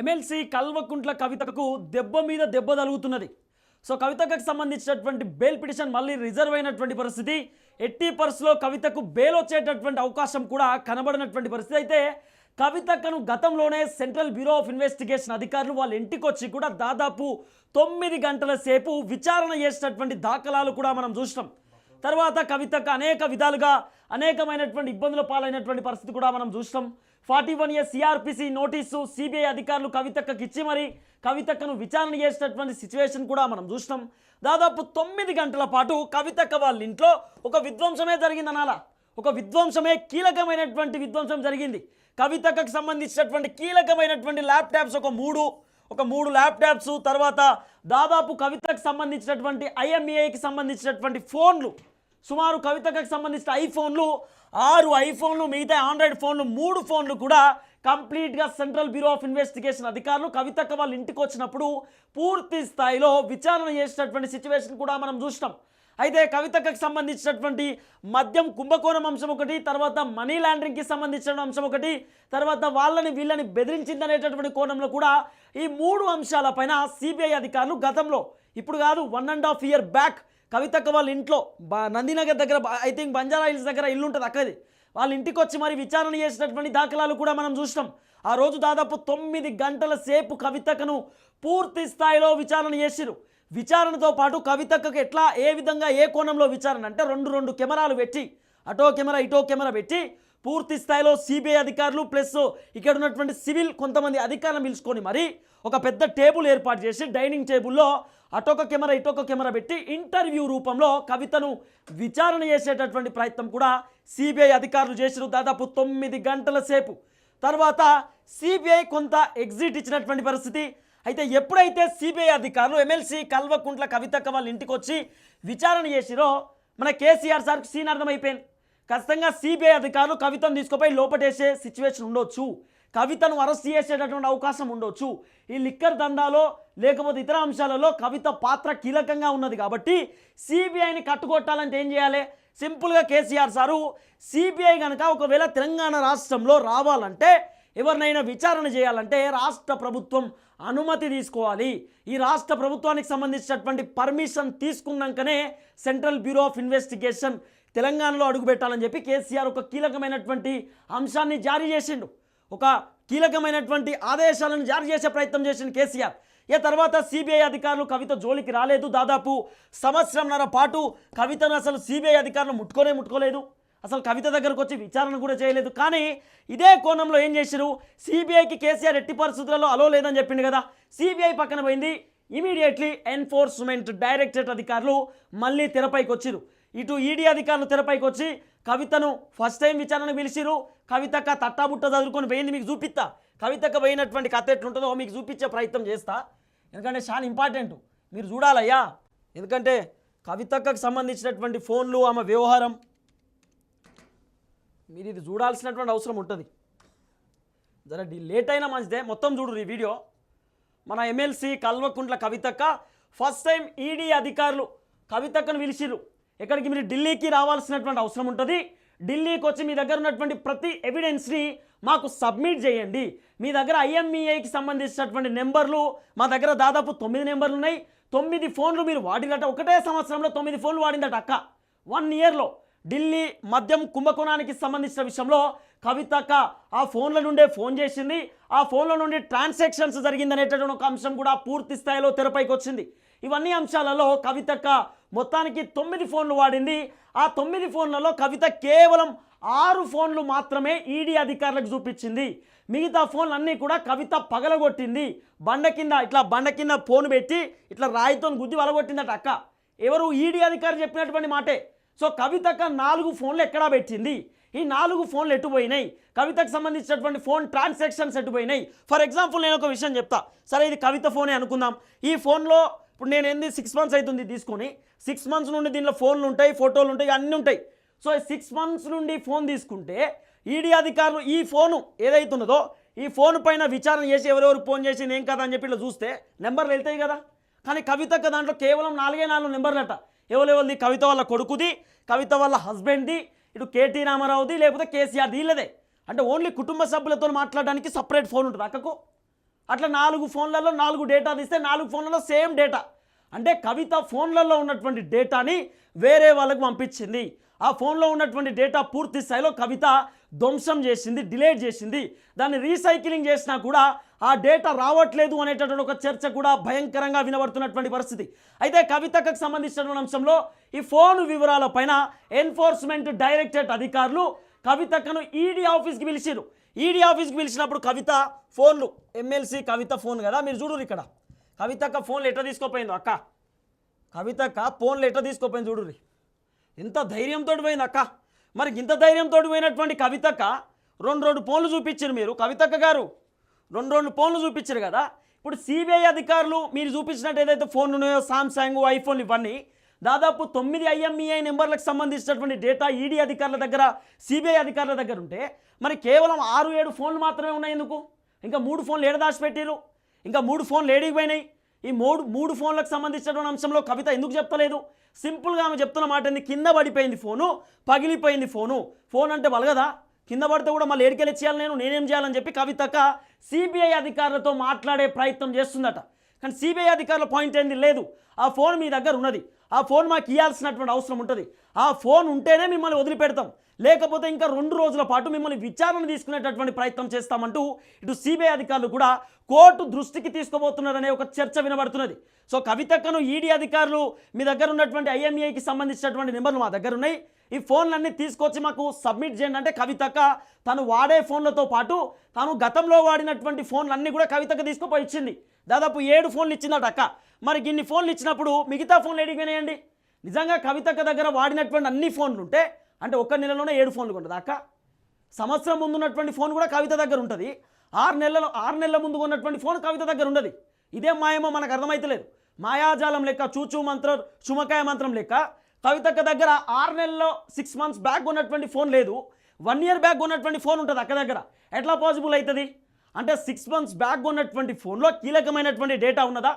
MLC Kalvakuntla కవితకు దెబ్బ మీద దెబ్బ తలుగుతున్నది సో కవితకు సంబంధించినటువంటి బెయిల్ పిటిషన్ మళ్ళీ రిజర్వ్ అయినటువంటి పరిస్థితి. ఎట్టి పరిస్థితిలో కవితకు బెయిల్ వచ్చేటటువంటి అవకాశం కూడా కనబడినటువంటి పరిస్థితి. అయితే కవితకను గతంలోనే సెంట్రల్ బ్యూరో ఆఫ్ ఇన్వెస్టిగేషన్ అధికారులు వాళ్ళ ఇంటికి వచ్చి కూడా దాదాపు తొమ్మిది గంటల సేపు విచారణ చేసినటువంటి దాఖలాలు కూడా మనం చూసినాం. తర్వాత కవితకు అనేక విధాలుగా అనేకమైనటువంటి ఇబ్బందుల పాలైనటువంటి పరిస్థితి కూడా మనం చూసినాం. Forty one year CRPC notice CBI అధికారులు కవితక్కకి ఇచ్చి మరి కవితక్కను విచారణ చేసినటువంటి సిచ్యువేషన్ కూడా మనం చూసినాం. దాదాపు తొమ్మిది గంటల పాటు కవితక్క వాళ్ళ ఇంట్లో ఒక విధ్వంసమే జరిగింది జరిగిందనాల ఒక విధ్వంసమే కీలకమైనటువంటి విధ్వంసం జరిగింది. కవితకు సంబంధించినటువంటి కీలకమైనటువంటి ల్యాప్టాప్స్ ఒక మూడు ఒక మూడు ల్యాప్టాప్స్ తర్వాత దాదాపు కవితకు సంబంధించినటువంటి ఐఎంఏకి సంబంధించినటువంటి ఫోన్లు సుమారు కవితకు సంబంధించిన ఐఫోన్లు ఆరు ఐఫోన్లు మిగతా ఆండ్రాయిడ్ ఫోన్లు మూడు ఫోన్లు కూడా కంప్లీట్గా సెంట్రల్ బ్యూరో ఆఫ్ ఇన్వెస్టిగేషన్ అధికారులు కవితక్క వాళ్ళ ఇంటికి వచ్చినప్పుడు పూర్తి స్థాయిలో విచారణ చేసినటువంటి సిచ్యువేషన్ కూడా మనం చూసినాం. అయితే కవితకు సంబంధించినటువంటి మద్యం కుంభకోణం అంశం ఒకటి తర్వాత మనీ లాండరింగ్కి సంబంధించిన అంశం ఒకటి తర్వాత వాళ్ళని వీళ్ళని బెదిరించిందనేటటువంటి కోణంలో కూడా ఈ మూడు అంశాలపైన సిబిఐ అధికారులు గతంలో ఇప్పుడు కాదు one and half year back కవితక్క వాళ్ళ ఇంట్లో నందినగర్ దగ్గర ఐ థింక్ బంజారా హిల్స్ దగ్గర ఇల్లు ఉంటుంది అక్కది. వాళ్ళ ఇంటికి వచ్చి మరి విచారణ చేసినటువంటి దాఖలాలు కూడా మనం చూసినాం. ఆ రోజు దాదాపు తొమ్మిది గంటల సేపు కవితకను పూర్తి స్థాయిలో విచారణ చేసిరు విచారణతో పాటు కవితకు ఎట్లా ఏ విధంగా ఏ కోణంలో విచారణ? అంటే రెండు రెండు కెమెరాలు పెట్టి అటో కెమెరా ఇటో కెమెరా పెట్టి పూర్తి స్థాయిలో సిబిఐ అధికారులు ప్లస్ ఇక్కడ ఉన్నటువంటి సివిల్ కొంతమంది అధికారులను పిలుచుకొని మరి ఒక పెద్ద టేబుల్ ఏర్పాటు చేసి డైనింగ్ టేబుల్లో అటొక కెమెరా ఇటొక కెమెరా పెట్టి ఇంటర్వ్యూ రూపంలో కవితను విచారణ చేసేటటువంటి ప్రయత్నం కూడా సిబిఐ అధికారులు చేసిరు దాదాపు తొమ్మిది గంటల సేపు. తర్వాత సిబిఐ కొంత ఎగ్జిట్ ఇచ్చినటువంటి పరిస్థితి. అయితే ఎప్పుడైతే సిబిఐ అధికారులు ఎమ్మెల్సీ కల్వకుంట్ల కవితక్క వాళ్ళ ఇంటికి వచ్చి విచారణ చేసిరో మన కేసీఆర్ సార్కి సీన్ అర్థమైపోయింది ఖచ్చితంగా సిబిఐ అధికారులు కవితను తీసుకుపోయి లోపటేసే సిచ్యువేషన్ ఉండొచ్చు. కవితను అరెస్ట్ చేసేటటువంటి అవకాశం ఉండొచ్చు. ఈ లిక్కర్ దందాలో లేకపోతే ఇతర అంశాలలో కవిత పాత్ర కీలకంగా ఉన్నది కాబట్టి సిబిఐని కట్టుకొట్టాలంటే ఏం చేయాలి? సింపుల్గా కేసీఆర్ సారు సిబిఐ కనుక ఒకవేళ తెలంగాణ రాష్ట్రంలో రావాలంటే ఎవరినైనా విచారణ చేయాలంటే రాష్ట్ర ప్రభుత్వం అనుమతి తీసుకోవాలి. ఈ రాష్ట్ర ప్రభుత్వానికి సంబంధించినటువంటి పర్మిషన్ తీసుకున్నాకనే సెంట్రల్ బ్యూరో ఆఫ్ ఇన్వెస్టిగేషన్ తెలంగాణలో అడుగుపెట్టాలని చెప్పి కేసీఆర్ ఒక కీలకమైనటువంటి అంశాన్ని జారీ చేసిండు. ఒక కీలకమైనటువంటి ఆదేశాలను జారీ చేసే ప్రయత్నం చేసిన కేసీఆర్. ఏ తర్వాత సిబిఐ అధికారులు కవిత జోలికి రాలేదు. దాదాపు సంవత్సరంన్నర పాటు కవితను అసలు సిబిఐ అధికారులు ముట్టుకోనే ముట్టుకోలేదు. అసలు కవిత దగ్గరకు వచ్చి విచారణ కూడా చేయలేదు. కానీ ఇదే కోణంలో ఏం చేశారు సిబిఐకి కేసీఆర్ ఎట్టి పరిస్థితులలో అలో లేదని చెప్పిండు కదా. సిబిఐ పక్కన పోయింది. ఇమీడియట్లీ ఎన్ఫోర్స్మెంట్ డైరెక్టరేట్ అధికారులు మళ్ళీ తెరపైకి వచ్చారు ఇటు ఈడీ అధికారులు తెరపైకి వచ్చి కవితను ఫస్ట్ టైం విచారణ పిలిచిరు కవితక్క తట్టాబుట్ట చదువుకొని పోయింది మీకు చూపిస్తా. కవితక్క పోయినటువంటి కథ ఎట్లుంటుందో మీకు చూపించే ప్రయత్నం చేస్తా. ఎందుకంటే చాలా ఇంపార్టెంట్ మీరు చూడాలయ్యా. ఎందుకంటే కవితక్కకు సంబంధించినటువంటి ఫోన్లు ఆమె వ్యవహారం మీరు ఇది చూడాల్సినటువంటి అవసరం ఉంటుంది. జర డి- లేట్ అయినా మంచిదే. మొత్తం చూడు ఈ వీడియో. మన ఎమ్మెల్సీ కల్వకుంట్ల కవితక్క ఫస్ట్ టైం ఈడీ అధికారులు కవితక్కను పిలిచిర్రు. ఎక్కడికి మీరు ఢిల్లీకి రావాల్సినటువంటి అవసరం ఉంటుంది. ఢిల్లీకి వచ్చి మీ దగ్గర ఉన్నటువంటి ప్రతి ఎవిడెన్స్ని మాకు సబ్మిట్ చేయండి. మీ దగ్గర ఐఎంఈఐకి సంబంధించినటువంటి నెంబర్లు మా దగ్గర దాదాపు తొమ్మిది నెంబర్లు ఉన్నాయి. తొమ్మిది ఫోన్లు మీరు వాడినట ఒకటే సంవత్సరంలో తొమ్మిది ఫోన్లు వాడిందట అక్క. వన్ ఇయర్లో ఢిల్లీ మద్యం కుంభకోణానికి సంబంధించిన విషయంలో కవితక్క ఆ ఫోన్ల నుండే ఫోన్ చేసింది. ఆ ఫోన్ల నుండి ట్రాన్సాక్షన్స్ జరిగిందనేటటువంటి ఒక అంశం కూడా పూర్తి స్థాయిలో తెరపైకి వచ్చింది. ఇవన్నీ అంశాలలో కవితక్క మొత్తానికి తొమ్మిది ఫోన్లు వాడింది. ఆ తొమ్మిది ఫోన్లలో కవిత కేవలం ఆరు ఫోన్లు మాత్రమే ఈడీ అధికారులకు చూపించింది. మిగతా ఫోన్లు అన్నీ కూడా కవిత పగలగొట్టింది. బండ కింద ఇట్లా బండ కింద ఫోన్ పెట్టి ఇట్లా రాయితో గుద్ది వలగొట్టిందట అక్క. ఎవరు ఈడీ అధికారి చెప్పినటువంటి మాటే. సో కవితక నాలుగు ఫోన్లు ఎక్కడా పెట్టింది? ఈ నాలుగు ఫోన్లు ఎట్టుపోయినాయి కవితకు సంబంధించినటువంటి ఫోన్ ట్రాన్సాక్షన్స్ ఎట్టుపోయినాయి ఫర్ ఎగ్జాంపుల్ నేను ఒక విషయం చెప్తా. సరే ఇది కవిత ఫోనే అనుకుందాం. ఈ ఫోన్లో ఇప్పుడు నేను ఏంది? సిక్స్ మంత్స్ అవుతుంది తీసుకొని. సిక్స్ మంత్స్ నుండి దీనిలో ఫోన్లు ఉంటాయి ఫోటోలు ఉంటాయి అన్నీ ఉంటాయి. సో సిక్స్ మంత్స్ నుండి ఫోన్ తీసుకుంటే ఈడీ అధికారులు ఈ ఫోను ఏదైతున్నదో ఈ ఫోన్ పైన విచారణ చేసి ఎవరెవరు ఫోన్ చేసి నేను కదా అని చెప్పి ఇట్లా చూస్తే నెంబర్లు వెళ్తాయి కదా. కానీ కవితకు దాంట్లో కేవలం నాలుగే నాలుగు నెంబర్లట. ఎవరెవరిది? కవిత వాళ్ళ కొడుకుది కవిత వాళ్ళ హస్బెండ్ది ఇటు కేటీ రామారావుది లేకపోతే కేసీఆర్ది వీళ్ళదే. అంటే ఓన్లీ కుటుంబ సభ్యులతో మాట్లాడడానికి సపరేట్ ఫోన్ ఉంటుంది అక్కకు. అట్లా నాలుగు ఫోన్లలో నాలుగు డేటా తీస్తే నాలుగు ఫోన్లలో సేమ్ డేటా అంటే కవిత ఫోన్లలో ఉన్నటువంటి డేటాని వేరే వాళ్ళకు పంపించింది. ఆ ఫోన్లో ఉన్నటువంటి డేటా పూర్తి స్థాయిలో కవిత ధ్వంసం చేసింది డిలేట్ చేసింది. దాన్ని రీసైక్లింగ్ చేసినా కూడా ఆ డేటా రావట్లేదు అనేటటువంటి ఒక చర్చ కూడా భయంకరంగా వినబడుతున్నటువంటి పరిస్థితి. అయితే కవితకు సంబంధించినటువంటి అంశంలో ఈ ఫోన్ వివరాల పైన ఎన్ఫోర్స్మెంట్ డైరెక్టరేట్ అధికారులు కవితకను ఈడీ ఆఫీస్కి పిలిచిరు ఈడీ ఆఫీస్కి పిలిచినప్పుడు కవిత ఫోన్లు ఎమ్మెల్సీ కవిత ఫోన్ కదా మీరు చూడరు ఇక్కడ. కవితక్క ఫోన్లు ఎట్లా తీసుకోపోయింది అక్క. కవితక్క ఫోన్లు ఎట్లా తీసుకోపోయింది చూడుర్రి. ఎంత ధైర్యంతో పోయింది అక్క. మరి ఇంత ధైర్యంతో పోయినటువంటి కవితక్క రెండు రెండు ఫోన్లు చూపించారు మీరు కవితక్క గారు. రెండు రెండు ఫోన్లు చూపించారు కదా. ఇప్పుడు సిబిఐ అధికారులు మీరు చూపించినట్టు ఏదైతే ఫోన్లు ఉన్నాయో సామ్సంగ్ ఐఫోన్లు ఇవన్నీ దాదాపు తొమ్మిది ఐఎంఈఐ నెంబర్లకు సంబంధించినటువంటి డేటా ఈడీ అధికారుల దగ్గర సిబిఐ అధికారుల దగ్గర ఉంటే మరి కేవలం ఆరు ఏడు ఫోన్లు మాత్రమే ఉన్నాయి ఎందుకు? ఇంకా మూడు ఫోన్లు ఏడ దాచిపెట్టారు ఇంకా మూడు ఫోన్లు ఏడికి పోయినాయి? ఈ మూడు మూడు ఫోన్లకు సంబంధించినటువంటి అంశంలో కవిత ఎందుకు చెప్తలేదు సింపుల్గా ఆమె చెప్తున్న మాట ఏంది? కింద పడిపోయింది ఫోను పగిలిపోయింది ఫోను. ఫోన్ అంటే బలగదా కింద పడితే కూడా మళ్ళీ ఏడికెళ్ళి చేయాలి నేను నేనేం చేయాలని చెప్పి కవితక సిబిఐ అధికారులతో మాట్లాడే ప్రయత్నం చేస్తుందట. కానీ సిబిఐ అధికారుల పాయింట్ ఏంది? లేదు. ఆ ఫోన్ మీ దగ్గర ఉన్నది. ఆ ఫోన్ మాకు ఇవ్వాల్సినటువంటి అవసరం ఉంటుంది. ఆ ఫోన్ ఉంటేనే మిమ్మల్ని వదిలిపెడతాం. లేకపోతే ఇంకా రెండు రోజుల పాటు మిమ్మల్ని విచారణ తీసుకునేటటువంటి ప్రయత్నం చేస్తామంటూ ఇటు సిబిఐ అధికారులు కూడా కోర్టు దృష్టికి తీసుకుపోతున్నారనే ఒక చర్చ వినబడుతున్నది. సో కవితక్కను ఈడీ అధికారులు మీ దగ్గర ఉన్నటువంటి ఐఎంఏకి సంబంధించినటువంటి నెంబర్లు మా దగ్గర ఉన్నాయి. ఈ ఫోన్లన్నీ తీసుకొచ్చి మాకు సబ్మిట్ చేయండి. అంటే కవితక్క తను వాడే ఫోన్లతో పాటు తాను గతంలో వాడినటువంటి ఫోన్లన్నీ కూడా కవితక్క తీసుకుపోయి ఇచ్చింది. దాదాపు ఏడు ఫోన్లు ఇచ్చిందట అక్క. మరి ఇన్ని ఫోన్లు ఇచ్చినప్పుడు మిగతా ఫోన్లు ఎడికి నిజంగా కవితక్క దగ్గర వాడినటువంటి అన్ని ఫోన్లు ఉంటే అంటే ఒక్క నెలలోనే ఏడు ఫోన్లు కొంటుంది అక్క సంవత్సరం ముందు ఉన్నటువంటి ఫోన్ కూడా కవిత దగ్గర ఉంటుంది. ఆరు నెలలు ఆరు నెలల ముందు ఉన్నటువంటి ఫోన్ కవిత దగ్గర ఉండదు. ఇదే మాయమో మనకు అర్థమైతలేదు. మాయాజాలం లెక్క చూచూ మంత్రం చుమకాయ మంత్రం లెక్క కవితక్క దగ్గర ఆరు నెలల్లో సిక్స్ మంత్స్ బ్యాక్ ఉన్నటువంటి ఫోన్ లేదు. వన్ ఇయర్ బ్యాక్ ఉన్నటువంటి ఫోన్ ఉంటుంది అక్క దగ్గర. ఎట్లా పాసిబుల్ అవుతుంది అంటే సిక్స్ మంత్స్ బ్యాక్ ఉన్నటువంటి ఫోన్లో కీలకమైనటువంటి డేటా ఉన్నదా?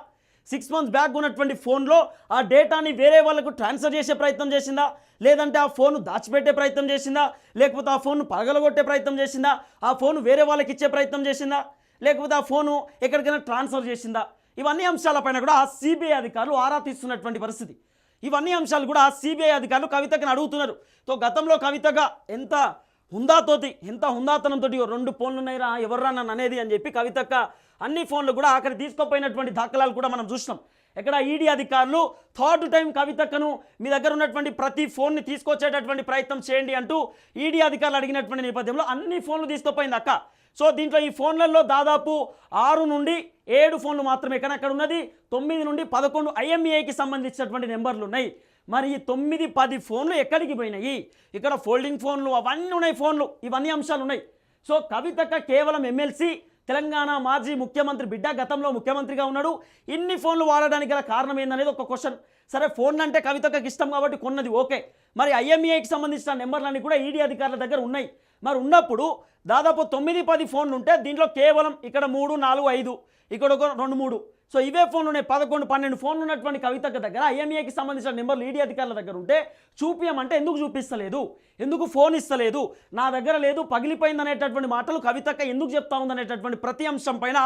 సిక్స్ మంత్స్ బ్యాక్ ఉన్నటువంటి ఫోన్లో ఆ డేటాని వేరే వాళ్ళకు ట్రాన్స్ఫర్ చేసే ప్రయత్నం చేసిందా? లేదంటే ఆ ఫోన్ దాచిపెట్టే ప్రయత్నం చేసిందా? లేకపోతే ఆ ఫోన్ పగలగొట్టే ప్రయత్నం చేసిందా? ఆ ఫోన్ వేరే వాళ్ళకి ఇచ్చే ప్రయత్నం చేసిందా? లేకపోతే ఆ ఫోను ఎక్కడికైనా ట్రాన్స్ఫర్ చేసిందా? ఇవన్నీ అంశాలపైన కూడా సిబిఐ అధికారులు ఆరా తీస్తున్నటువంటి పరిస్థితి. ఇవన్నీ అంశాలు కూడా సిబిఐ అధికారులు కవితకి అడుగుతున్నారు. సో గతంలో కవితగా ఎంత హుందాతోటి ఎంత హుందాతనంతో రెండు ఫోన్లు ఉన్నాయిరా ఎవర్రా నన్ను అనేది అని చెప్పి కవితక్క అన్ని ఫోన్లు కూడా అక్కడ తీసుకుపోయినటువంటి దాఖలాలు కూడా మనం చూసినాం. ఇక్కడ ఈడీ అధికారులు థర్డ్ టైం కవితకను మీ దగ్గర ఉన్నటువంటి ప్రతి ఫోన్ని తీసుకొచ్చేటటువంటి ప్రయత్నం చేయండి అంటూ ఈడీ అధికారులు అడిగినటువంటి నేపథ్యంలో అన్ని ఫోన్లు తీసుకుపోయింది అక్క. సో దీంట్లో ఈ ఫోన్లలో దాదాపు ఆరు నుండి ఏడు ఫోన్లు మాత్రమే. కానీ అక్కడ ఉన్నది తొమ్మిది నుండి పదకొండు ఐఎంఏకి సంబంధించినటువంటి నెంబర్లు ఉన్నాయి. మరి ఈ తొమ్మిది పది ఫోన్లు ఎక్కడికి పోయినాయి? ఇక్కడ ఫోల్డింగ్ ఫోన్లు అవన్నీ ఉన్నాయి ఫోన్లు. ఇవన్నీ అంశాలు ఉన్నాయి. సో కవితక్క కేవలం ఎమ్మెల్సీ తెలంగాణ మాజీ ముఖ్యమంత్రి బిడ్డ గతంలో ముఖ్యమంత్రిగా ఉన్నాడు. ఇన్ని ఫోన్లు వాడడానికి గల కారణం ఏందనేది ఒక క్వశ్చన్. సరే ఫోన్లు అంటే కవితక్కకి ఇష్టం కాబట్టి కొన్నది ఓకే. మరి ఐఎంఏకి సంబంధించిన నెంబర్లన్నీ కూడా ఈడీ అధికారుల దగ్గర ఉన్నాయి. మరి ఉన్నప్పుడు దాదాపు తొమ్మిది పది ఫోన్లు ఉంటే దీంట్లో కేవలం ఇక్కడ మూడు నాలుగు ఐదు. ఇక్కడ ఒక రెండు మూడు. సో ఇవే ఫోన్లు ఉన్నాయి పదకొండు పన్నెండు ఫోన్లు ఉన్నటువంటి కవితకు దగ్గర ఐఎంఏకి సంబంధించిన నెంబర్లు ఈడీ అధికారుల దగ్గర ఉంటే చూపియమంటే ఎందుకు చూపిస్తలేదు? ఎందుకు ఫోన్ ఇస్తలేదు? నా దగ్గర లేదు పగిలిపోయిందనేటటువంటి మాటలు కవితక్క ఎందుకు చెప్తా ఉందనేటటువంటి ప్రతి అంశం పైన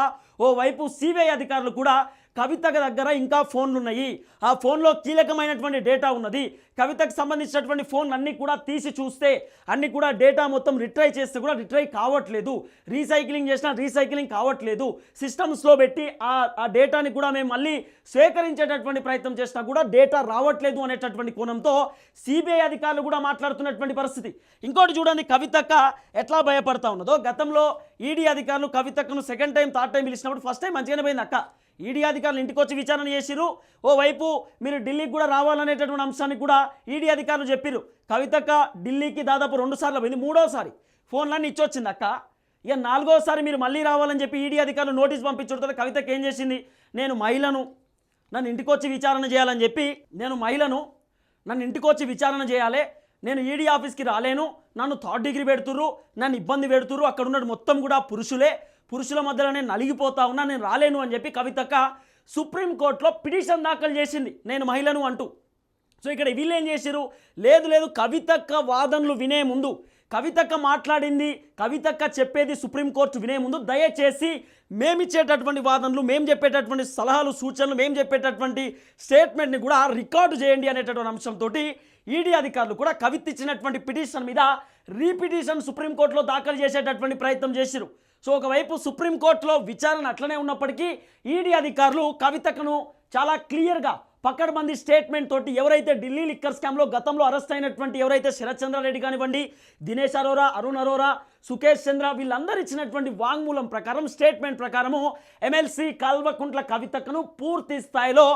ఓవైపు సిబిఐ అధికారులు కూడా కవితకు దగ్గర ఇంకా ఫోన్లు ఉన్నాయి ఆ ఫోన్లో కీలకమైనటువంటి డేటా ఉన్నది. కవితకు సంబంధించినటువంటి ఫోన్ అన్ని కూడా తీసి చూస్తే అన్ని కూడా డేటా మొత్తం రిట్రై చేస్తే కూడా రిట్రై కావట్లేదు. రీసైక్లింగ్ చేసినా రీసైక్లింగ్ కావట్లేదు. సిస్టమ్స్లో పెట్టి ఆ ఆ డేటాని కూడా మేము మళ్ళీ సేకరించేటటువంటి ప్రయత్నం చేసినా కూడా డేటా రావట్లేదు అనేటటువంటి కోణంతో సిబిఐ అధికారులు కూడా మాట్లాడుతున్నటువంటి పరిస్థితి. ఇంకోటి చూడండి కవితక్క ఎట్లా భయపడతా ఉన్నదో. గతంలో ఈడీ అధికారులు కవితక్కను సెకండ్ టైం థర్డ్ టైం పిలిచినప్పుడు ఫస్ట్ టైం మంచిగానే పోయింది అక్క. ఈడీ అధికారులు ఇంటికి వచ్చి విచారణ చేసిరు ఓవైపు మీరు ఢిల్లీకి కూడా రావాలనేటటువంటి అంశాన్ని కూడా ఈడీ అధికారులు చెప్పిరు కవితక్క ఢిల్లీకి దాదాపు రెండు సార్లు పోయింది. మూడోసారి ఫోన్లన్నీ ఇచ్చొచ్చింది అక్క. ఇక నాలుగోసారి మీరు మళ్ళీ రావాలని చెప్పి ఈడీ అధికారులు నోటీస్ పంపించుంటారు కవితకి ఏం చేసింది? నేను మహిళను నన్ను ఇంటికి వచ్చి విచారణ చేయాలని చెప్పి నేను మహిళను నన్ను ఇంటికి వచ్చి విచారణ చేయాలి. నేను ఈడీ ఆఫీస్కి రాలేను. నన్ను థర్డ్ డిగ్రీ పెడుతుర్రు. నన్ను ఇబ్బంది పెడుతుర్రు. అక్కడ ఉన్నట్టు మొత్తం కూడా పురుషులే. పురుషుల మధ్యలో నేను నలిగిపోతా ఉన్నా నేను రాలేను అని చెప్పి కవితక్క సుప్రీంకోర్టులో పిటిషన్ దాఖలు చేసింది. నేను మహిళను అంటూ. సో ఇక్కడ వీళ్ళు ఏం చేశారు లేదు లేదు కవితక్క వాదనలు వినే ముందు. కవితక్క మాట్లాడింది కవితక్క చెప్పేది సుప్రీంకోర్టు వినే ముందు. దయచేసి మేమిచ్చేటటువంటి వాదనలు మేము చెప్పేటటువంటి సలహాలు సూచనలు మేము చెప్పేటటువంటి స్టేట్మెంట్ని కూడా రికార్డు చేయండి అనేటటువంటి అంశంతో ఈడీ అధికారులు కూడా కవిత ఇచ్చినటువంటి పిటిషన్ మీద రీపిటిషన్ సుప్రీంకోర్టులో దాఖలు చేసేటటువంటి ప్రయత్నం చేశారు సో ఒకవైపు సుప్రీంకోర్టులో విచారణ అట్లనే ఉన్నప్పటికీ ఈడీ అధికారులు కవితకను చాలా క్లియర్గా పక్కడబంది స్టేట్మెంట్ తోటి ఎవరైతే ఢిల్లీ లిక్కర్ స్కామ్లో గతంలో అరెస్ట్ అయినటువంటి ఎవరైతే శరత్ చంద్రారెడ్డి కానివ్వండి దినేష్ అరోరా అరుణ్ అరోరా సుకేష్ చంద్ర వీళ్ళందరూ ఇచ్చినటువంటి వాంగ్మూలం ప్రకారం స్టేట్మెంట్ ప్రకారము ఎమ్మెల్సీ కల్వకుంట్ల కవితకను పూర్తి స్థాయిలో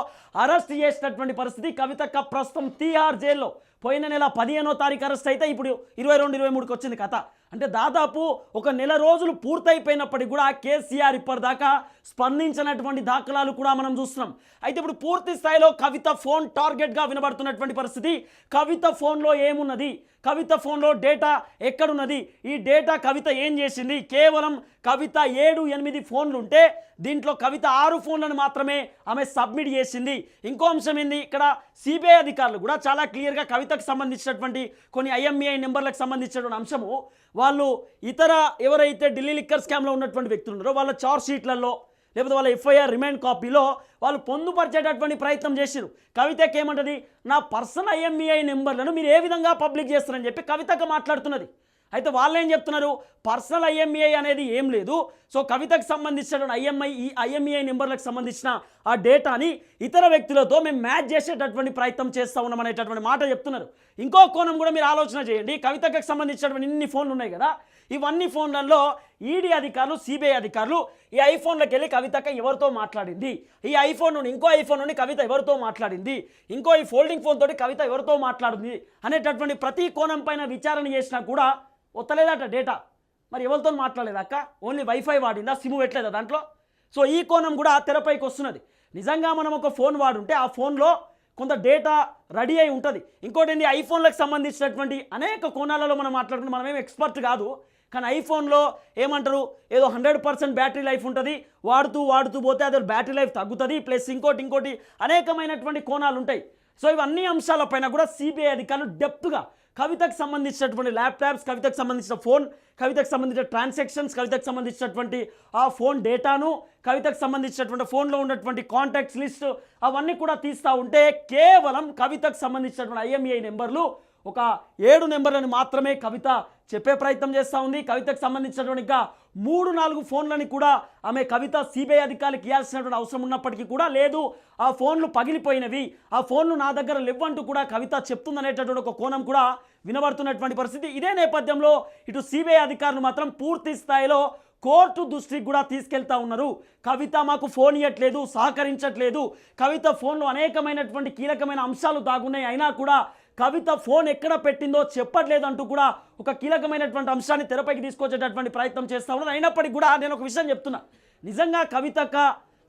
అరెస్ట్ చేసినటువంటి పరిస్థితి. కవితక్క ప్రస్తుతం తీహార్ జైల్లో. పోయిన నెల పదిహేనో తారీఖు అరెస్ట్ అయితే ఇప్పుడు ఇరవై రెండు ఇరవై మూడుకి వచ్చింది కథ. అంటే దాదాపు ఒక నెల రోజులు పూర్తయిపోయినప్పటికీ కూడా కేసీఆర్ ఇప్పటిదాకా స్పందించినటువంటి దాఖలాలు కూడా మనం చూస్తున్నాం. అయితే ఇప్పుడు పూర్తి స్థాయిలో కవిత ఫోన్ టార్గెట్గా వినబడుతున్నటువంటి పరిస్థితి. కవిత ఫోన్లో ఏమున్నది? కవిత ఫోన్లో డేటా ఎక్కడున్నది? ఈ డేటా కవిత ఏం చేసింది? కేవలం కవిత ఏడు ఎనిమిది ఫోన్లు ఉంటే దీంట్లో కవిత ఆరు ఫోన్లను మాత్రమే ఆమె సబ్మిట్ చేసింది. ఇంకో అంశం ఏంది? ఇక్కడ సిబిఐ అధికారులు కూడా చాలా క్లియర్గా కవితకు సంబంధించినటువంటి కొన్ని ఐఎంఈఐ నెంబర్లకు సంబంధించినటువంటి అంశము వాళ్ళు ఇతర ఎవరైతే ఢిల్లీ లిక్కర్ స్కామ్లో ఉన్నటువంటి వ్యక్తులు ఉన్నారో వాళ్ళ చార్జ్ షీట్లలో లేకపోతే వాళ్ళ ఎఫ్ఐఆర్ రిమైండ్ కాపీలో వాళ్ళు పొందుపరిచేటటువంటి ప్రయత్నం చేశారు కవితకి ఏమంటది? నా పర్సనల్ ఐఎంఈఐ నెంబర్లను మీరు ఏ విధంగా పబ్లిక్ చేస్తారని చెప్పి కవితకు మాట్లాడుతున్నది. అయితే వాళ్ళు ఏం చెప్తున్నారు? పర్సనల్ ఐఎంఈఐ అనేది ఏం లేదు. సో కవితకు సంబంధించిన ఐఎంఐ ఈ ఐఎంఈఐ నెంబర్లకు సంబంధించిన ఆ డేటాని ఇతర వ్యక్తులతో మేము మ్యాచ్ చేసేటటువంటి ప్రయత్నం చేస్తూ ఉన్నాం అనేటటువంటి మాట చెప్తున్నారు. ఇంకో కోణం కూడా మీరు ఆలోచన చేయండి. కవితకు సంబంధించినటువంటి ఇన్ని ఫోన్లు ఉన్నాయి కదా. ఇవన్నీ ఫోన్లలో ఈడీ అధికారులు సిబిఐ అధికారులు ఈ ఐఫోన్లకు వెళ్ళి కవితక్క ఎవరితో మాట్లాడింది? ఈ ఐఫోన్ నుండి ఇంకో ఐఫోన్ నుండి కవిత ఎవరితో మాట్లాడింది? ఇంకో ఈ ఫోల్డింగ్ ఫోన్ తోటి కవిత ఎవరితో మాట్లాడింది? అనేటటువంటి ప్రతి కోణం పైన విచారణ చేసినా కూడా వస్తలేదట డేటా. మరి ఎవరితో మాట్లాడలేదక్క ఓన్లీ వైఫై వాడిందా? సిమ్ పెట్టలేదా దాంట్లో? సో ఈ కోణం కూడా తెరపైకి వస్తున్నది. నిజంగా మనం ఒక ఫోన్ వాడుంటే ఆ ఫోన్లో కొంత డేటా రెడీ అయి ఉంటుంది. ఇంకోటి ఏంటి ఐఫోన్లకు సంబంధించినటువంటి అనేక కోణాలలో మనం మాట్లాడుకుంటే మనమేం ఎక్స్పర్ట్ కాదు. కానీ ఐఫోన్లో ఏమంటారు? ఏదో హండ్రెడ్ పర్సెంట్ బ్యాటరీ లైఫ్ ఉంటుంది. వాడుతూ వాడుతూ పోతే అదే బ్యాటరీ లైఫ్ తగ్గుతుంది. ప్లస్ ఇంకోటి ఇంకోటి అనేకమైనటువంటి కోణాలు ఉంటాయి. సో ఇవన్నీ అంశాలపైన కూడా సిబిఐ అధికారులు డెప్త్గా కవితకు సంబంధించినటువంటి ల్యాప్టాప్స్ కవితకు సంబంధించిన ఫోన్ కవితకు సంబంధించిన ట్రాన్సాక్షన్స్ కవితకు సంబంధించినటువంటి ఆ ఫోన్ డేటాను కవితకు సంబంధించినటువంటి ఫోన్లో ఉన్నటువంటి కాంటాక్ట్స్ లిస్ట్ అవన్నీ కూడా తీస్తూ ఉంటే కేవలం కవితకు సంబంధించినటువంటి ఐఎంఈఐ నెంబర్లు ఒక ఏడు నెంబర్లను మాత్రమే కవిత చెప్పే ప్రయత్నం చేస్తూ ఉంది. కవితకు సంబంధించినటువంటి ఇంకా మూడు నాలుగు ఫోన్లని కూడా ఆమె కవిత సిబిఐ అధికారులకు ఇవ్వాల్సినటువంటి అవసరం ఉన్నప్పటికీ కూడా లేదు. ఆ ఫోన్లు పగిలిపోయినవి. ఆ ఫోన్లు నా దగ్గర లేవంటూ కూడా కవిత చెప్తుందనేటటువంటి ఒక కోణం కూడా వినబడుతున్నటువంటి పరిస్థితి. ఇదే నేపథ్యంలో ఇటు సిబిఐ అధికారులు మాత్రం పూర్తి స్థాయిలో కోర్టు దృష్టికి కూడా తీసుకెళ్తా ఉన్నారు. కవిత మాకు ఫోన్ ఇవ్వట్లేదు సహకరించట్లేదు. కవిత ఫోన్లో అనేకమైనటువంటి కీలకమైన అంశాలు దాగున్నాయి. అయినా కూడా కవిత ఫోన్ ఎక్కడ పెట్టిందో చెప్పట్లేదు అంటూ కూడా ఒక కీలకమైనటువంటి అంశాన్ని తెరపైకి తీసుకొచ్చేటటువంటి ప్రయత్నం చేస్తా ఉన్నారు అయినప్పటికీ కూడా నేను ఒక విషయం చెప్తున్నా. నిజంగా కవితక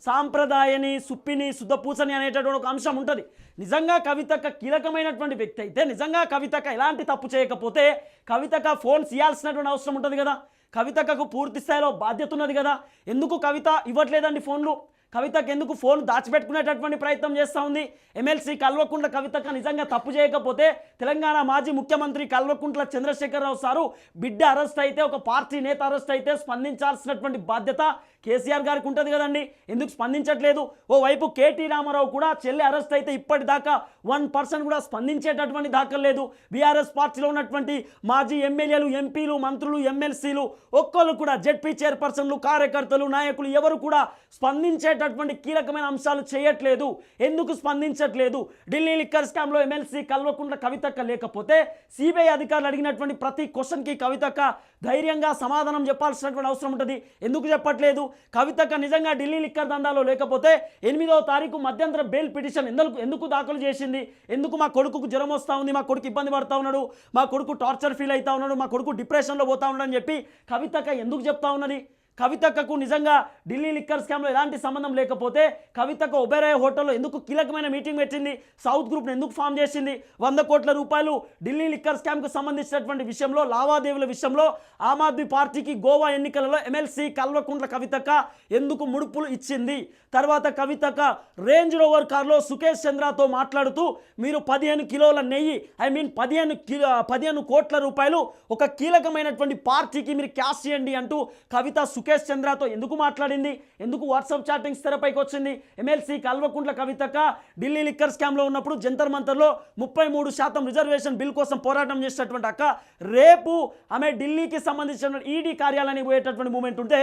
సాంప్రదాయని సుప్పిని శుద్ధపూసని అనేటటువంటి ఒక అంశం ఉంటుంది. నిజంగా కవితక కీలకమైనటువంటి వ్యక్తి అయితే నిజంగా కవితక ఎలాంటి తప్పు చేయకపోతే కవితక ఫోన్స్ ఇవ్వాల్సినటువంటి అవసరం ఉంటుంది కదా. కవితకకు పూర్తి స్థాయిలో బాధ్యత ఉన్నది కదా. ఎందుకు కవిత ఇవ్వట్లేదండి ఫోన్లు? కవితకు ఎందుకు ఫోన్ దాచిపెట్టుకునేటటువంటి ప్రయత్నం చేస్తూ ఉంది? ఎమ్మెల్సీ కల్వకుంట్ల కవితక నిజంగా తప్పు చేయకపోతే తెలంగాణ మాజీ ముఖ్యమంత్రి కల్వకుంట్ల చంద్రశేఖరరావు సారు బిడ్డ అరెస్ట్ అయితే ఒక పార్టీ నేత అరెస్ట్ అయితే స్పందించాల్సినటువంటి బాధ్యత కేసీఆర్ గారికి ఉంటుంది కదండి. ఎందుకు స్పందించట్లేదు? ఓవైపు కేటీ రామారావు కూడా చెల్లి అరెస్ట్ అయితే ఇప్పటిదాకా వన్ పర్సెంట్ కూడా స్పందించేటటువంటి దాఖలు లేదు. బీఆర్ఎస్ పార్టీలో ఉన్నటువంటి మాజీ ఎమ్మెల్యేలు ఎంపీలు మంత్రులు ఎమ్మెల్సీలు ఒక్కళ్ళు కూడా జెడ్పీ చైర్పర్సన్లు కార్యకర్తలు నాయకులు ఎవరు కూడా స్పందించేటటువంటి కీలకమైన అంశాలు చేయట్లేదు. ఎందుకు స్పందించట్లేదు? ఢిల్లీ లిక్కర్ స్కామ్లో ఎమ్మెల్సీ కల్వకుండా కవితక్క లేకపోతే సిబిఐ అధికారులు అడిగినటువంటి ప్రతి క్వశ్చన్కి కవితక్క ధైర్యంగా సమాధానం చెప్పాల్సినటువంటి అవసరం ఉంటుంది. ఎందుకు చెప్పట్లేదు? కవితక్క నిజంగా ఢిల్లీ లిక్కర్ దందాలో లేకపోతే ఎనిమిదవ తారీఖు మధ్యంతర బెయిల్ పిటిషన్ ఎందుకు ఎందుకు దాఖలు చేసింది? ఎందుకు మా కొడుకుకు జ్వరం వస్తూ ఉంది? మా కొడుకు ఇబ్బంది పడుతూ ఉన్నాడు. మా కొడుకు టార్చర్ ఫీల్ అవుతా ఉన్నాడు. మా కొడుకు డిప్రెషన్లో పోతా ఉన్నాడు అని చెప్పి కవితక్క ఎందుకు చెప్తా ఉన్నది? కవితక్కకు నిజంగా ఢిల్లీ లిక్కర్ స్కామ్లో ఎలాంటి సంబంధం లేకపోతే కవితక్క ఒబెరాయ్ హోటల్లో ఎందుకు కీలకమైన మీటింగ్ పెట్టింది? సౌత్ గ్రూప్ను ఎందుకు ఫామ్ చేసింది? వంద కోట్ల రూపాయలు ఢిల్లీ లిక్కర్ స్కామ్కు సంబంధించినటువంటి విషయంలో లావాదేవీల విషయంలో ఆమ్ ఆద్మీ పార్టీకి గోవా ఎన్నికలలో ఎమ్మెల్సీ కల్వకుంట్ల కవితక్క ఎందుకు ముడుపులు ఇచ్చింది? తర్వాత కవితక్క రేంజ్ రోవర్ కార్లో సుకేష్ చంద్రతో మాట్లాడుతూ మీరు పదిహేను కిలోల నెయ్యి ఐ మీన్ పదిహేను కిలో పదిహేను కోట్ల రూపాయలు ఒక కీలకమైనటువంటి పార్టీకి మీరు క్యాష్ చేయండి అంటూ కవిత సుకేష్ చంద్రతో ఎందుకు మాట్లాడింది? ఎందుకు వాట్సాప్ చాటింగ్స్ తెరపైకి వచ్చింది? ఎమ్మెల్సీ కల్వకుంట్ల కవితక్క ఢిల్లీ లిక్కర్ స్కామ్లో ఉన్నప్పుడు జంతర్ మంతర్లో ముప్పై మూడు శాతం రిజర్వేషన్ బిల్ కోసం పోరాటం చేసినటువంటి అక్క రేపు ఆమె ఢిల్లీకి సంబంధించిన ఈడీ కార్యాలయానికి పోయేటటువంటి మూమెంట్ ఉంటే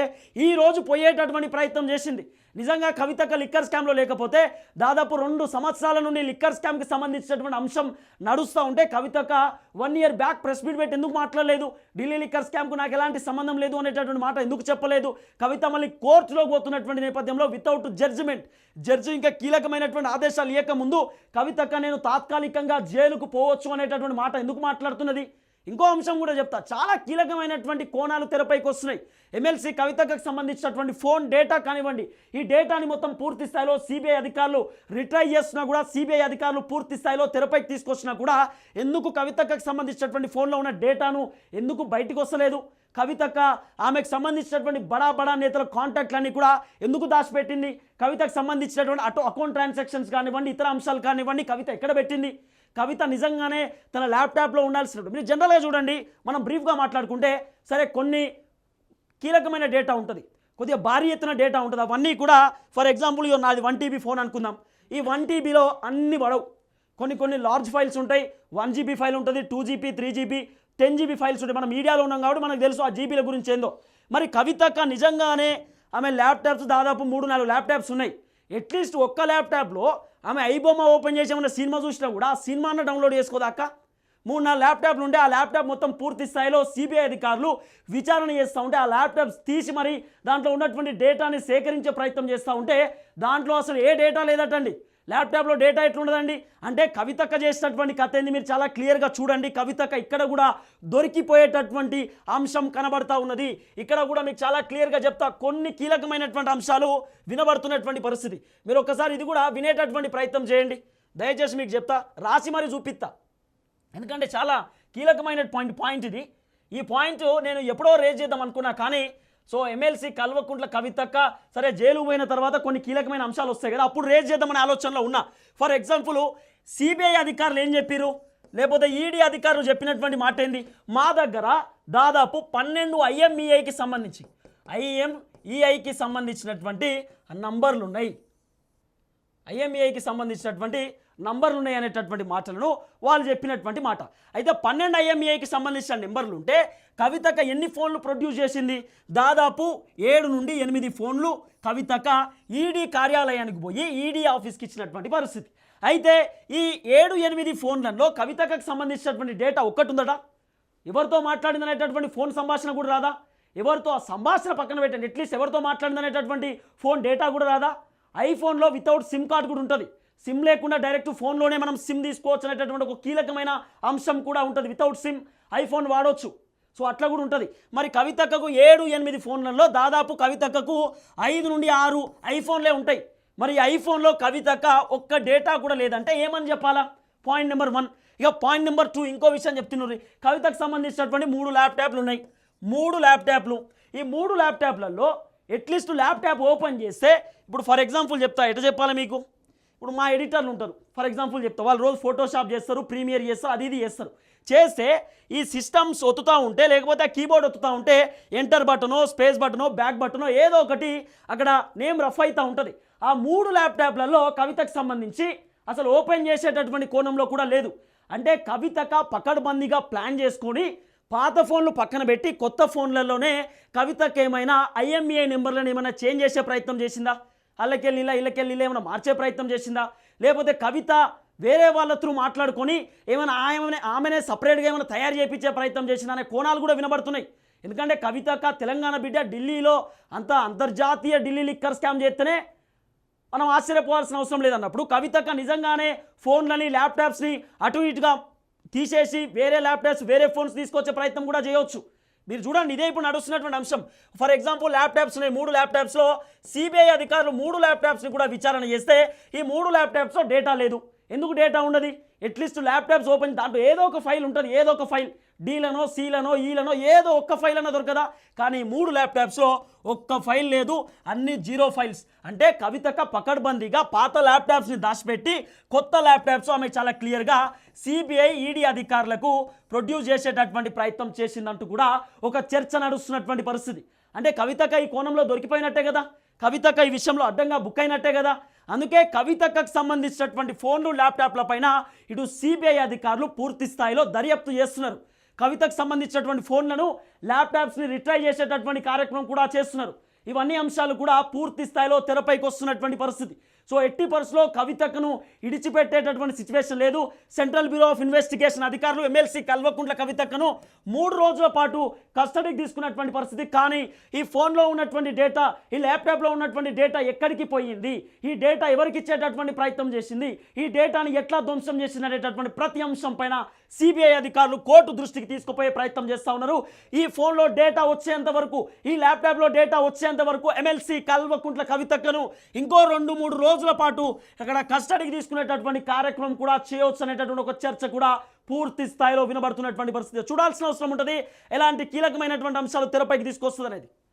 ఈ రోజు పోయేటటువంటి ప్రయత్నం చేసింది. నిజంగా కవితక లిక్కర్ స్కామ్లో లేకపోతే దాదాపు రెండు సంవత్సరాల నుండి లిక్కర్ స్కామ్కి సంబంధించినటువంటి అంశం నడుస్తూ ఉంటే కవితక్క one year back press meet పెట్టి ఎందుకు మాట్లాడలేదు? ఢిల్లీ లిక్కర్ స్కామ్కు నాకు ఎలాంటి సంబంధం లేదు అనేటటువంటి మాట ఎందుకు చెప్పలేదు? కవిత మళ్ళీ కోర్టులో పోతున్నటువంటి నేపథ్యంలో వితౌట్ జడ్జిమెంట్ జడ్జి ఇంకా కీలకమైనటువంటి ఆదేశాలు ఇవ్వకముందు కవితక్క నేను తాత్కాలికంగా జైలుకు పోవచ్చు అనేటటువంటి మాట ఎందుకు మాట్లాడుతున్నది? ఇంకో అంశం కూడా చెప్తా. చాలా కీలకమైనటువంటి కోణాలు తెరపైకి వస్తున్నాయి. ఎమ్మెల్సీ కవితకు సంబంధించినటువంటి ఫోన్ డేటా కానివ్వండి. ఈ డేటాని మొత్తం పూర్తి స్థాయిలో సిబిఐ అధికారులు రిట్రై చేసినా కూడా సిబిఐ అధికారులు పూర్తి స్థాయిలో తెరపైకి తీసుకొచ్చినా కూడా ఎందుకు కవితకు సంబంధించినటువంటి ఫోన్లో ఉన్న డేటాను ఎందుకు బయటకు వస్తలేదు? కవితక్క ఆమెకు సంబంధించినటువంటి బడా బడా నేతల కాంటాక్ట్లన్నీ కూడా ఎందుకు దాచిపెట్టింది? కవితకు సంబంధించినటువంటి అటు అకౌంట్ ట్రాన్సాక్షన్స్ కానివ్వండి ఇతర అంశాలు కానివ్వండి కవిత ఎక్కడ పెట్టింది? కవిత నిజంగానే తన ల్యాప్టాప్లో ఉండాల్సినప్పుడు మీరు జనరల్గా చూడండి మనం బ్రీఫ్గా మాట్లాడుకుంటే సరే కొన్ని కీలకమైన డేటా ఉంటుంది. కొద్దిగా భారీ ఎత్తున డేటా ఉంటుంది. అవన్నీ కూడా ఫర్ ఎగ్జాంపుల్ ఇగో నాది వన్ టీబీ ఫోన్ అనుకుందాం. ఈ వన్ టీబీలో అన్ని పడవు. కొన్ని కొన్ని లార్జ్ ఫైల్స్ ఉంటాయి. వన్ జీబీ ఫైల్ ఉంటుంది two GB three GB ten GB files ఉంటాయి. మనం మీడియాలో ఉన్నాం కాబట్టి మనకు తెలుసు ఆ జీబీల గురించి ఏందో. మరి కవితక్క నిజంగానే ఆమె ల్యాప్టాప్స్ దాదాపు మూడు నాలుగు ల్యాప్టాప్స్ ఉన్నాయి. అట్లీస్ట్ ఒక్క ల్యాప్టాప్లో ఆమె ఐబొమ్మ ఓపెన్ చేసి సినిమా చూసినా కూడా ఆ సినిమాను డౌన్లోడ్ చేసుకోదాక మూడు నాలుగు ల్యాప్టాప్లు ఉంటే ఆ ల్యాప్టాప్ మొత్తం పూర్తి స్థాయిలో సిబిఐ అధికారులు విచారణ చేస్తూ ఉంటే ఆ ల్యాప్టాప్స్ తీసి మరి దాంట్లో ఉన్నటువంటి డేటాని సేకరించే ప్రయత్నం చేస్తూ ఉంటే దాంట్లో అసలు ఏ డేటా లేదటండి. ల్యాప్టాప్లో డేటా ఎట్లుండదండి? అంటే కవితక్క చేసినటువంటి కథ ఏంది? మీరు చాలా క్లియర్గా చూడండి. కవితక్క ఇక్కడ కూడా దొరికిపోయేటటువంటి అంశం కనబడతా ఉన్నది. ఇక్కడ కూడా మీకు చాలా క్లియర్గా చెప్తా. కొన్ని కీలకమైనటువంటి అంశాలు వినబడుతున్నటువంటి పరిస్థితి. మీరు ఒక్కసారి ఇది కూడా వినేటటువంటి ప్రయత్నం చేయండి. దయచేసి మీకు చెప్తా. రాసి మరి చూపిస్తా. ఎందుకంటే చాలా కీలకమైన పాయింట్ పాయింట్ ఇది. ఈ పాయింట్ నేను ఎప్పుడో రేజ్ చేద్దాం అనుకున్నా కానీ సో ఎమ్మెల్సీ కల్వకుంట్ల కవితక్క సరే జైలు పోయిన తర్వాత కొన్ని కీలకమైన అంశాలు వస్తాయి కదా అప్పుడు రేజ్ చేద్దామనే ఆలోచనలో ఉన్నా. ఫర్ ఎగ్జాంపుల్ సిబిఐ అధికారులు ఏం చెప్పారు లేకపోతే ఈడీ అధికారులు చెప్పినటువంటి మాట ఏంది మా దగ్గర దాదాపు పన్నెండు ఐఎంఈఐకి సంబంధించి ఐఎంఈఐకి సంబంధించినటువంటి నంబర్లు ఉన్నాయి ఐఎంఏకి సంబంధించినటువంటి నంబర్లు ఉన్నాయి అనేటటువంటి మాటలను వాళ్ళు చెప్పినటువంటి మాట. అయితే పన్నెండు ఐఎంఏకి సంబంధించిన నెంబర్లు ఉంటే కవితక ఎన్ని ఫోన్లు ప్రొడ్యూస్ చేసింది? దాదాపు ఏడు నుండి ఎనిమిది ఫోన్లు కవితక ఈడీ కార్యాలయానికి పోయి ఈడీ ఆఫీస్కి ఇచ్చినటువంటి పరిస్థితి. అయితే ఈ ఏడు ఎనిమిది ఫోన్లలో కవితకకు సంబంధించినటువంటి డేటా ఒక్కటి ఉందట ఎవరితో మాట్లాడింది అనేటటువంటి ఫోన్ సంభాషణ కూడా రాదా? ఎవరితో? ఆ సంభాషణ పక్కన పెట్టండి. అట్లీస్ట్ ఎవరితో మాట్లాడింది అనేటటువంటి ఫోన్ డేటా కూడా రాదా? ఐఫోన్లో వితౌట్ సిమ్ కార్డ్ కూడా ఉంటుంది. సిమ్ లేకుండా డైరెక్ట్ ఫోన్లోనే మనం సిమ్ తీసుకోవచ్చు అనేటటువంటి ఒక కీలకమైన అంశం కూడా ఉంటుంది. వితౌట్ సిమ్ ఐఫోన్ వాడవచ్చు సో అట్లా కూడా ఉంటుంది. మరి కవితక్కకు ఏడు ఎనిమిది ఫోన్లలో దాదాపు కవితక్కకు ఐదు నుండి ఆరు ఐఫోన్లే ఉంటాయి. మరి ఐఫోన్లో కవితక్క ఒక్క డేటా కూడా లేదంటే ఏమని చెప్పాలా? పాయింట్ నెంబర్ వన్ ఇక పాయింట్ నెంబర్ టూ ఇంకో విషయం చెప్తున్నారు. కవితకు సంబంధించినటువంటి మూడు ల్యాప్టాప్లు ఉన్నాయి. మూడు ల్యాప్టాప్లు ఈ మూడు ల్యాప్టాప్లలో అట్లీస్ట్ ల్యాప్టాప్ ఓపెన్ చేస్తే ఇప్పుడు ఫర్ ఎగ్జాంపుల్ చెప్తా ఎట చెప్పాలి మీకు? ఇప్పుడు మా ఎడిటర్లు ఉంటారు. ఫర్ ఎగ్జాంపుల్ చెప్తా వాళ్ళు రోజు ఫోటోషాప్ చేస్తారు ప్రీమియర్ చేస్తారు అది ఇది చేస్తారు. చేస్తే ఈ సిస్టమ్స్ ఒత్తుతూ ఉంటే లేకపోతే ఆ కీబోర్డ్ ఒత్తుతూ ఉంటే ఎంటర్ బటనో స్పేస్ బటనో బ్యాక్ బటనో ఏదో ఒకటి అక్కడ నేమ్ రఫ్ అవుతూ ఉంటుంది. ఆ మూడు ల్యాప్టాప్లలో కవితకు సంబంధించి అసలు ఓపెన్ చేసేటటువంటి కోణంలో కూడా లేదు. అంటే కవితక పకడ్బందీగా ప్లాన్ చేసుకొని పాత ఫోన్లు పక్కన పెట్టి కొత్త ఫోన్లలోనే కవితకు ఏమైనా ఐఎంఈఐ నెంబర్లను ఏమైనా చేంజ్ చేసే ప్రయత్నం చేసిందా? అల్లకెళ్ళి ఇలా ఇళ్ళకెళ్ళి ఇలా ఏమైనా మార్చే ప్రయత్నం చేసిందా? లేకపోతే కవిత వేరే వాళ్ళ త్రూ మాట్లాడుకొని ఏమైనా ఆమెనే ఆమెనే సపరేట్గా ఏమైనా తయారు చేయించే ప్రయత్నం చేసిందా అనే కోణాలు కూడా వినబడుతున్నాయి. ఎందుకంటే కవితక తెలంగాణ బిడ్డ ఢిల్లీలో అంత అంతర్జాతీయ ఢిల్లీ లిక్కర్ స్కామ్ చేస్తేనే మనం ఆశ్చర్యపోవాల్సిన అవసరం లేదన్నప్పుడు కవితక్క నిజంగానే ఫోన్లని ల్యాప్టాప్స్ని అటు ఇటుగా తీసేసి వేరే ల్యాప్టాప్స్ వేరే ఫోన్స్ తీసుకొచ్చే ప్రయత్నం కూడా చేయవచ్చు మీరు చూడండి ఇదే ఇప్పుడు నడుస్తున్నటువంటి అంశం. ఫర్ ఎగ్జాంపుల్ ల్యాప్టాప్స్ ఉన్నాయి. మూడు ల్యాప్టాప్స్లో సిబిఐ అధికారులు మూడు ల్యాప్టాప్స్ని కూడా విచారణ చేస్తే ఈ మూడు ల్యాప్టాప్స్లో డేటా లేదు. ఎందుకు డేటా ఉండదు? అట్లీస్ట్ ల్యాప్టాప్స్ ఓపెన్ దాంట్లో ఏదో ఒక ఫైల్ ఉంటుంది ఏదో ఒక ఫైల్ డీలనో సీలనో ఈలనో ఏదో ఒక్క ఫైల్ అన్న దొరకదా. కానీ మూడు ల్యాప్టాప్స్లో ఒక్క ఫైల్ లేదు. అన్ని జీరో ఫైల్స్. అంటే కవితక పకడ్బందీగా పాత ల్యాప్టాప్స్ని దాచిపెట్టి కొత్త ల్యాప్టాప్స్ ఆమె చాలా క్లియర్గా సిబిఐ ఈడీ అధికారులకు ప్రొడ్యూస్ చేసేటటువంటి ప్రయత్నం చేసిందంటూ కూడా ఒక చర్చ నడుస్తున్నటువంటి పరిస్థితి. అంటే కవితక ఈ కోణంలో దొరికిపోయినట్టే కదా. కవితక ఈ విషయంలో అడ్డంగా బుక్ అయినట్టే కదా. అందుకే కవితకకు సంబంధించినటువంటి ఫోన్లు ల్యాప్టాప్ల పైన ఇటు సిబిఐ అధికారులు పూర్తి స్థాయిలో దర్యాప్తు చేస్తున్నారు. కవితకు సంబంధించినటువంటి ఫోన్లను ల్యాప్టాప్స్ని రిట్రై చేసేటటువంటి కార్యక్రమం కూడా చేస్తున్నారు. ఇవన్నీ అంశాలు కూడా పూర్తి స్థాయిలో తెరపైకి వస్తున్నటువంటి పరిస్థితి. సో ఎట్టి పరిస్థితిలో కవితకును ఇడిచిపెట్టేటటువంటి సిచ్యువేషన్ లేదు. సెంట్రల్ బ్యూరో ఆఫ్ ఇన్వెస్టిగేషన్ అధికారులు ఎమ్మెల్సీ కల్వకుంట్ల కవితకును మూడు రోజుల పాటు కస్టడీకి తీసుకున్నటువంటి పరిస్థితి. కానీ ఈ ఫోన్లో ఉన్నటువంటి డేటా ఈ ల్యాప్టాప్లో ఉన్నటువంటి డేటా ఎక్కడికి పోయింది? ఈ డేటా ఎవరికి ఇచ్చేటటువంటి ప్రయత్నం చేసింది? ఈ డేటాని ఎట్లా ధ్వంసం చేసింది అనేటటువంటి ప్రతి అంశం పైన సిబిఐ అధికారులు కోర్టు దృష్టికి తీసుకుపోయే ప్రయత్నం చేస్తూ ఉన్నారు. ఈ ఫోన్లో డేటా వచ్చేంత వరకు ఈ ల్యాప్టాప్లో డేటా వచ్చేంత వరకు ఎమ్మెల్సీ కల్వకుంట్ల కవితక్కను ఇంకో రెండు మూడు రోజుల పాటు అక్కడ కస్టడీకి తీసుకునేటటువంటి కార్యక్రమం కూడా చేయవచ్చు అనేటటువంటి ఒక చర్చ కూడా పూర్తి స్థాయిలో వినబడుతున్నటువంటి పరిస్థితి. చూడాల్సిన అవసరం ఉంటుంది. ఎలాంటి కీలకమైనటువంటి అంశాలు తెరపైకి తీసుకొస్తుంది అనేది.